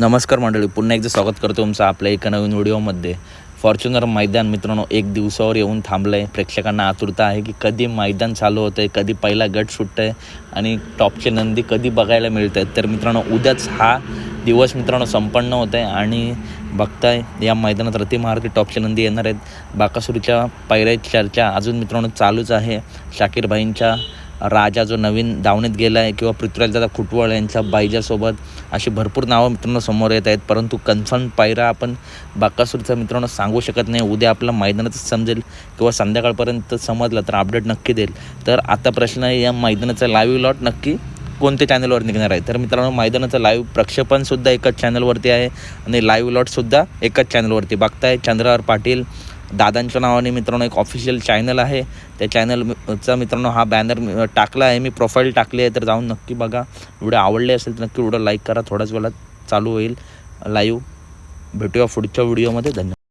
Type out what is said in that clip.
नमस्कार मंडळी पुन्हा एकदा स्वागत करतो तुमचं आपल्या एका नवीन व्हिडिओमध्ये. फॉर्च्युनर मैदान मित्रांनो एक दिवसावर येऊन थांबलं आहे प्रेक्षकांना आतुरता आहे की कधी मैदान चालू होतं आहे कधी पहिला गट सुटतं आहे आणि टॉपचे नंदी कधी बघायला मिळत आहेत तर मित्रांनो उद्याच हा दिवस मित्रांनो संपन्न होत आहे आणि बघताय या मैदानात रती महारती टॉपचे नंदी येणार आहेत. बाकासुरीच्या पायऱ्या चर्चा अजून मित्रांनो चालूच आहे. शाकीरबाईंच्या राजा जो नवीन दावणीत गेला आहे किंवा पृथ्वीराजदादा खुटवळ यांच्या बाईजासोबत अशी भरपूर नावं मित्रांनो समोर येत आहेत. परंतु कन्फर्म पायरा आपण बाकासूरचा मित्रांनो सांगू शकत नाही. उद्या आपलं मैदानातच समजेल किंवा संध्याकाळपर्यंत समजलं तर अपडेट नक्की देईल. तर आता प्रश्न आहे या मैदानाचा लाईव्ह लॉट नक्की कोणत्या चॅनलवर निघणार आहे? तर मित्रांनो मैदानाचं लाईव्ह प्रक्षेपणसुद्धा एकाच चॅनलवरती आहे आणि लाईव्ह लॉटसुद्धा एकाच चॅनलवरती बघताय चंद्रावर पाटील दादांच्या नावाने मित्रांनो एक ऑफिशियल चॅनल आहे. त्या चॅनलचा मित्रांनो हा बॅनर टाकला आहे. मी प्रोफाईल टाकली आहे तर जाऊन नक्की बघा. व्हिडिओ आवडले असेल तर नक्की व्हिडिओ लाईक करा. थोड्याच वेळात चालू होईल. लाईव्ह भेटूया पुढच्या व्हिडिओमध्ये धन्यवाद.